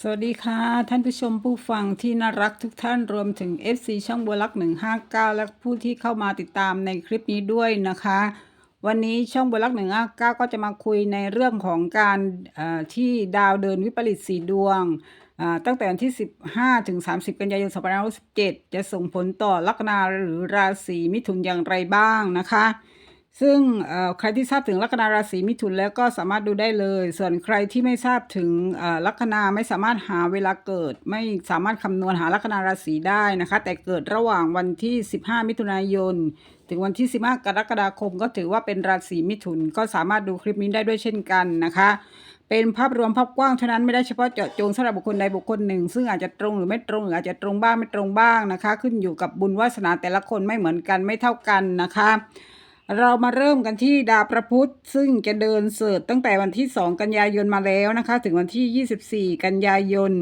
สวัสดีค่ะ ท่านผู้ชมผู้ฟังที่น่ารักทุกท่านรวมถึง FC ช่องบัวลักษ์159 และผู้ที่เข้ามาติดตามในคลิปนี้ด้วยนะคะ วันนี้ช่องบัวลักษ์159 ก็จะมาคุยในเรื่องของการที่ดาวเดินวิปริตสีดวง ตั้งแต่วันที่ 15 ถึง 30 กันยายน 2567 จะส่งผลต่อลัคนาหรือราศีมิถุนอย่างไรบ้างนะคะ ซึ่งใครที่ทราบถึงลัคนาราศีมิถุนแล้วก็สามารถดูได้เลย ส่วนใครที่ไม่ทราบถึงลัคนาไม่สามารถหาเวลาเกิด ไม่สามารถคำนวณหาลัคนาราศีได้นะคะ แต่เกิดระหว่างวันที่ 15 มิถุนายน ถึงวันที่ 15 กรกฎาคม ก็ถือว่าเป็นราศีมิถุนก็สามารถดูคลิปนี้ได้ด้วยเช่นกันนะคะ เป็นภาพรวมภาพกว้างเท่านั้นไม่ได้เฉพาะเจาะจงสำหรับบุคคลใดบุคคลหนึ่ง ซึ่งอาจจะตรงหรือไม่ตรงหรืออาจจะตรงบ้างไม่ตรงบ้างนะคะ ขึ้นอยู่กับบุญวาสนาแต่ละคนไม่เหมือนกันไม่เท่ากันนะคะ เรามาเริ่มกันที่ดาวพระพุธซึ่งจะเดินเสิร์ชตั้งแต่วันที่ 2 กันยายนมาแล้วนะคะ ถึงวันที่ 24 กันยายน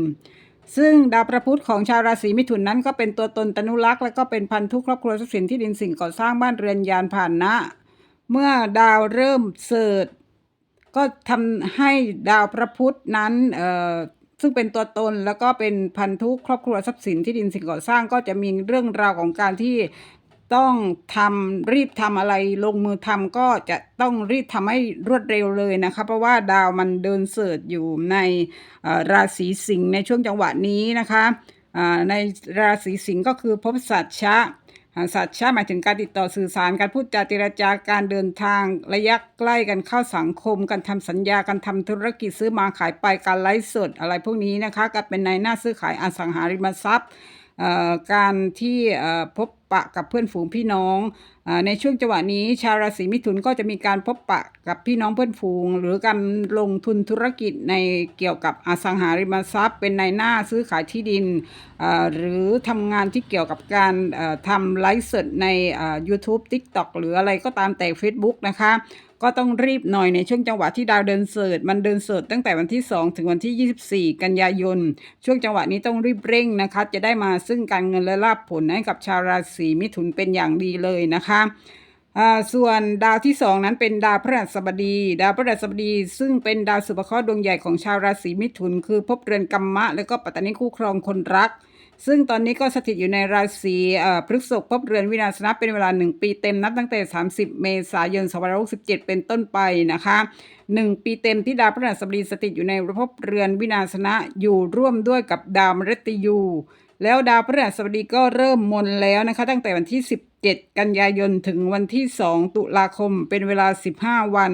ซึ่งดาวพระพุธของชาวราศีมิถุนนั้นก็เป็นตัวตนตนุรักษ์และก็เป็นพันธุครอบครัวทรัพย์สินที่ดินสิ่งก่อสร้างบ้านเรือนยานผ่านนะ เมื่อดาวเริ่มเสิร์ชก็ทำให้ดาวพระพุธนั้นเอ่อซึ่งเป็นตัวตนแล้วก็เป็นพันธุครอบครัวทรัพย์สินที่ดินสิ่งก่อสร้างก็จะมีเรื่องราวของการที่ ต้องทำรีบทำอะไรลงมือทำก็จะต้องรีบทำให้รวดเร็วเลยนะคะ เพราะว่าดาวมันเดินเสิร์ชอยู่ในราศีสิงห์ในช่วงจังหวะนี้นะคะในราศีสิงห์ก็คือภพสัตชะสัตชาหมายถึงการติดต่อสื่อสารการพูดจาเจรจาการเดินทางระยะใกล้กันเข้าสังคม การทำสัญญาการทำธุรกิจซื้อมาขายไปการไลฟ์สดอะไรพวกนี้นะคะก็เป็นในหน้าซื้อขายอสังหาริมทรัพย์ การที่พบปะกับเพื่อนฝูงพี่น้อง ในช่วงจังหวะนี้ ชาวราศีมิถุนก็จะมีการพบปะกับพี่น้องเพื่อนฝูง หรือการลงทุนธุรกิจในเกี่ยวกับอสังหาริมทรัพย์ เป็นในหน้าซื้อขายที่ดิน หรือทำงานที่เกี่ยวกับการทำไลฟ์สดใน YouTube TikTok หรืออะไรก็ตามแต่ Facebook นะคะ ก็ต้องรีบหน่อยในช่วงจังหวะที่ดาวเดินเสิร์ชมันเดินเสิร์ชตั้งแต่วันที่ 2 ถึงวันที่ 24 กันยายน ช่วงจังหวะนี้ต้องรีบเร่งนะคะ จะได้มาซึ่งการเงินและลาภผลให้กับชาวราศีมิถุนเป็นอย่างดีเลยนะคะส่วนดาวที่สองนั้นเป็นดาวพฤหัสบดี ดาวพฤหัสบดี ซึ่งเป็นดาวสุภเคราะห์ดวงใหญ่ของชาวราศีมิถุน คือภพเรือนกัมมะ และก็ปัตตานีคู่ครองคนรัก ซึ่งตอนนี้ก็สถิตอยู่ในราศีพฤษภภพเรือนวินาศนะเป็นเวลา 1 ปีเต็มนับตั้งแต่ 30 เมษายน2567 เป็นต้นไปนะคะ1ปีเต็มที่ดาวพฤหัสบดีสถิตอยู่ในภพเรือนวินาศนะอยู่ร่วมด้วยกับดาวมฤตยูแล้วดาวพฤหัสบดีก็เริ่มมนแล้วนะคะ ตั้งแต่วันที่ 17 กันยายนถึงวันที่ 2 ตุลาคมเป็นเวลา 15 วัน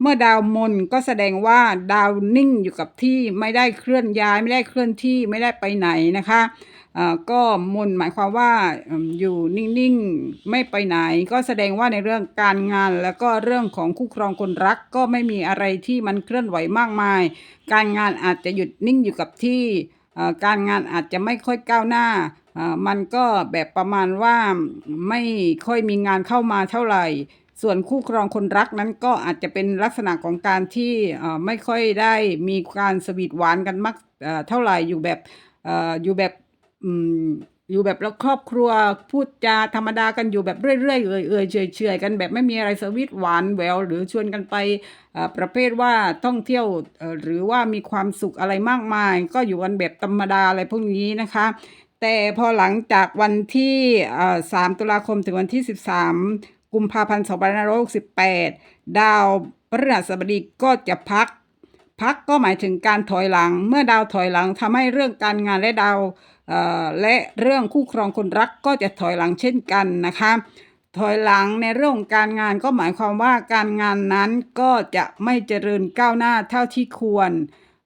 เมื่อดาวมนก็แสดงว่าดาวนิ่งอยู่กับที่ไม่ได้เคลื่อนย้าย ไม่ได้เคลื่อนที่ไม่ได้ไปไหนนะคะอ่าก็มนหมายความว่าอยู่นิ่งๆไม่ไปไหน ก็แสดงว่าในเรื่องการงาน แล้วก็เรื่องของคู่ครองคนรักก็ไม่มีอะไรที่มันเคลื่อนไหวมากมาย การงานอาจจะหยุดนิ่งอยู่กับที่การงานอาจจะไม่ค่อยก้าวหน้า มันก็แบบประมาณว่าไม่ค่อยมีงานเข้ามาเท่าไหร่ ส่วนคู่ครองคนรักนั้นก็อาจจะเป็นลักษณะของการที่ไม่ค่อยได้มีการสวีทหวานกันมากเท่าไหร่อยู่แบบอยู่แบบอยู่แบบแล้วครอบครัวพูดจาธรรมดากันอยู่แบบเรื่อยๆเอื่อยๆเฉยๆกันแบบไม่มีอะไรสวีทหวานแหววหรือชวนกันไปประเภทว่าท่องเที่ยวหรือว่ามีความสุขอะไรมากมาย ก็อยู่กันแบบธรรมดาอะไรพวกนี้นะคะ แต่พอหลังจากวันที่ 3 ตุลาคมถึงวันที่ 13 กุมภาพันธ์2568 ดาวพฤหัสบดีก็จะพัก พักก็หมายถึงการถอยหลัง เมื่อดาวถอยหลังทำให้เรื่องการงานและดาวเออและเรื่องคู่ครองคนรักก็จะถอยหลังเช่นกันนะคะ ถอยหลังในเรื่องของการงานก็หมายความว่าการงานนั้นก็จะไม่เจริญก้าวหน้าเท่าที่ควร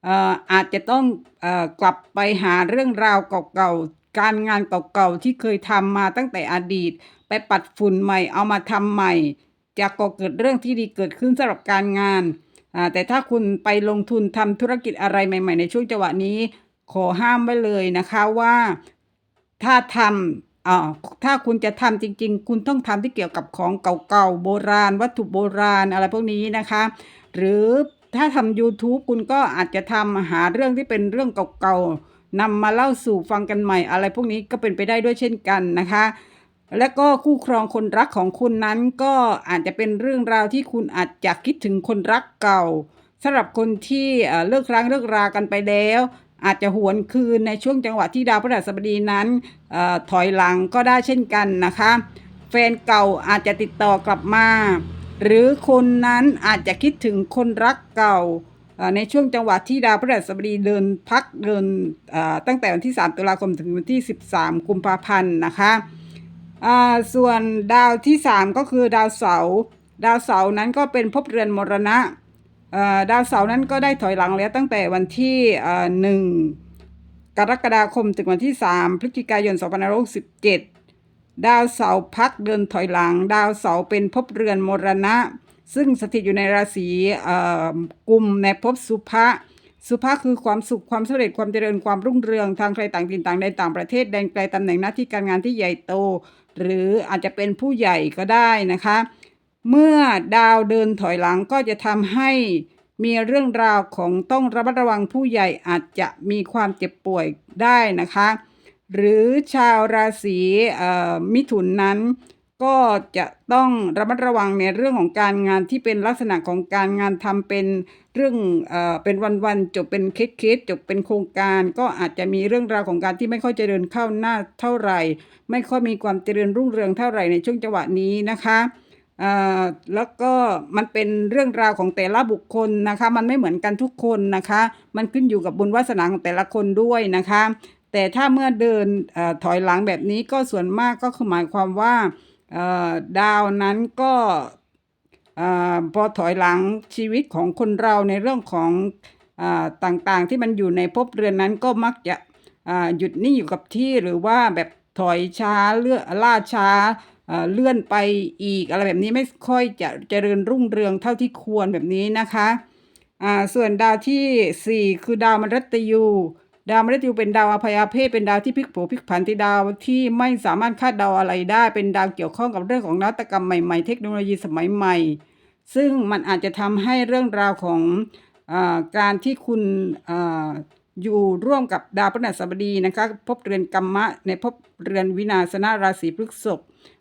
เอออาจจะต้องเออกลับไปหาเรื่องราวเก่าๆ การงานเก่าๆ ที่เคยทำมาตั้งแต่อดีต ไปปัดฝุ่นใหม่เอามาทำใหม่ จะก่อเกิดเรื่องที่ดีเกิดขึ้นสำหรับการงานอ่าแต่ถ้าคุณไปลงทุนทำธุรกิจอะไรใหม่ ๆ ในช่วงจังหวะนี้ ขอห้ามไว้เลยนะคะว่าถ้าทำอ่าถ้าคุณจะทำจริง ๆ คุณต้องทำที่เกี่ยวกับของเก่าๆโบราณ วัตถุโบราณอะไรพวกนี้นะคะ หรือถ้าทำ YouTube คุณก็อาจจะทำหาเรื่องที่เป็นเรื่องเก่าๆนำมาเล่าสู่ฟังกันใหม่อะไรพวกนี้ก็เป็นไปได้ด้วยเช่นกันนะคะ และก็คู่ครองคนรักของคุณนั้นก็อาจจะเป็นเรื่องราวที่คุณอาจจะคิดถึงคนรักเก่าสำหรับคนที่เลิกร้างเลิกรากันไปแล้ว อาจจะหวนคืนในช่วงจังหวะที่ดาวพฤหัสบดีนั้นอถอยหลังก็ได้เช่นกันนะคะ แฟนเก่าอาจจะติดต่อกลับมา หรือคนนั้นอาจจะคิดถึงคนรักเก่าในช่วงจังหวะที่ดาวพฤหัสบดีเดินพักเดินตั้งแต่วันที่ 3 ตุลาคมถึงวันที่ 13 กุมภาพันธ์นะคะ อ่าส่วนดาวที่ 3 ก็คือดาวเสาร์ดาวเสาร์นั้นก็เป็นภพเรือนมรณะอ่อดาวเสาร์นั้นก็ได้ถอยหลังแล้วตั้งแต่วันที่อ่อ1กรกฎาคมถึงวันที่ 3 พฤศจิกายน2567 ดาวเสาร์พักเดินถอยหลัง ดาวเสาร์เป็นภพเรือนมรณะ ซึ่งสถิตอยู่ในราศีเอ่อกุมในภพสุภะสุภะคือความสุขความสำเร็จความเจริญความรุ่งเรืองทางใครต่างถิ่นต่างในต่างประเทศแดนไกลตำแหน่งหน้าที่การงานที่ใหญ่โต หรืออาจจะเป็นผู้ใหญ่ก็ได้นะคะ เมื่อดาวเดินถอยหลังก็จะทำให้มีเรื่องราวของต้องระมัดระวังผู้ใหญ่อาจจะมีความเจ็บป่วยได้นะคะ หรือชาวราศีมิถุนนั้น ก็จะต้องระมัดระวังในเรื่องของการงานที่เป็นลักษณะของการงานทำเป็นเรื่องเอ่อเป็นวันๆจบเป็นเคสๆจบเป็นโครงการ ก็อาจจะมีเรื่องราวของการที่ไม่ค่อยเจริญเข้าหน้าเท่าไหร่ ไม่ค่อยมีความเจริญรุ่งเรืองเท่าไหร่ในช่วงจังหวะนี้นะคะเอ่อแล้วก็มันเป็นเรื่องราวของแต่ละบุคคลนะคะ มันไม่เหมือนกันทุกคนนะคะ มันขึ้นอยู่กับบุญวาสนาของแต่ละคนด้วยนะคะ แต่ถ้าเมื่อเดินเออถอยหลังแบบนี้ก็ส่วนมากก็คือหมายความว่า ดาวนั้นก็พอถอยหลังชีวิตของคนเราในเรื่องของอต่างๆ ที่มันอยู่ในภพเรือนนั้นก็มักจะหยุดนิ่งอยู่กับที่หรือว่าแบบถอยช้าเลื่อนล่าช้าเลื่อนไปอีกอะไรแบบนี้ไม่ค่อยจะเจริญรุ่งเรืองเท่าที่ควรแบบนี้นะคะส่วนดาวที่ 4 คือดาวมฤตยู ดาวมฤตยูเป็นดาวอภัยเพศเป็นดาวที่พลิกโผพลิกผันที่ดาวที่ไม่สามารถคาดเดาอะไรได้ เป็นดาวเกี่ยวข้องกับเรื่องของนวัตกรรมใหม่ๆ เทคโนโลยีสมัยใหม่ ซึ่งมันอาจจะทำให้เรื่องราวของอการที่คุณ อยู่ร่วมกับดาวพฤหัสบดีนะคะพบเรือนกรรมะ ในภพเรือนวินาศนาราศีพฤษภ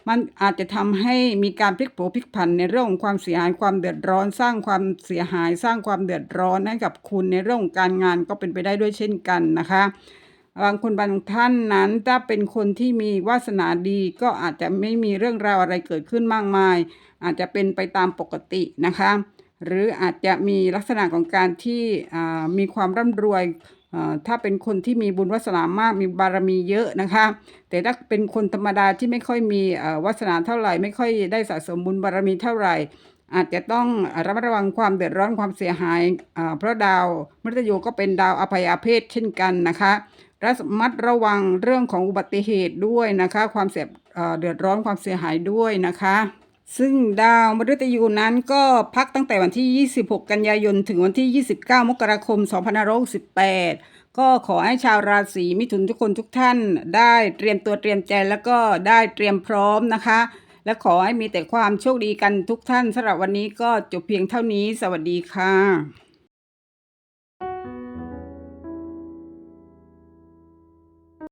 มันอาจจะทำให้มีการพลิกโผพลิกผันในเรื่องของความเสียหายความเดือดร้อน สร้างความเสียหาย สร้างความเดือดร้อนให้กับคุณในเรื่องของการงานก็เป็นไปได้ด้วยเช่นกันนะคะบางคนบางท่านนั้นถ้าเป็นคนที่มีวาสนาดีก็อาจจะไม่มีเรื่องราวอะไรเกิดขึ้นมากมาย อาจจะเป็นไปตามปกตินะคะ หรืออาจจะมีลักษณะของการที่มีความร่ำรวยถ้าเป็นคนที่มีบุญวาสนามากมีบารมีเยอะนะคะ แต่ถ้าเป็นคนธรรมดาที่ไม่ค่อยมีวาสนาเท่าไหร่ ไม่ค่อยได้สะสมบุญบารมีเท่าไหร่ อาจจะต้องระมัดระวังความเดือดร้อนความเสียหาย เพราะดาวมฤตยูก็เป็นดาวอภัยอาเพศเช่นกันนะคะระมัดระวังเรื่องของอุบัติเหตุด้วยนะคะ ความเสียเดือดร้อนความเสียหายด้วยนะคะ ซึ่งดาวมฤตยูนั้นก็พักตั้งแต่วันที่ 26 กันยายน ถึงวันที่ 29 มกราคม 2568 ก็ขอให้ชาวราศีมิถุนทุกคนทุกท่าน ได้เตรียมตัวเตรียมใจแล้วก็ได้เตรียมพร้อมนะคะ และขอให้มีแต่ความโชคดีกันทุกท่านสำหรับวันนี้ก็จบเพียงเท่านี้ สวัสดีค่ะ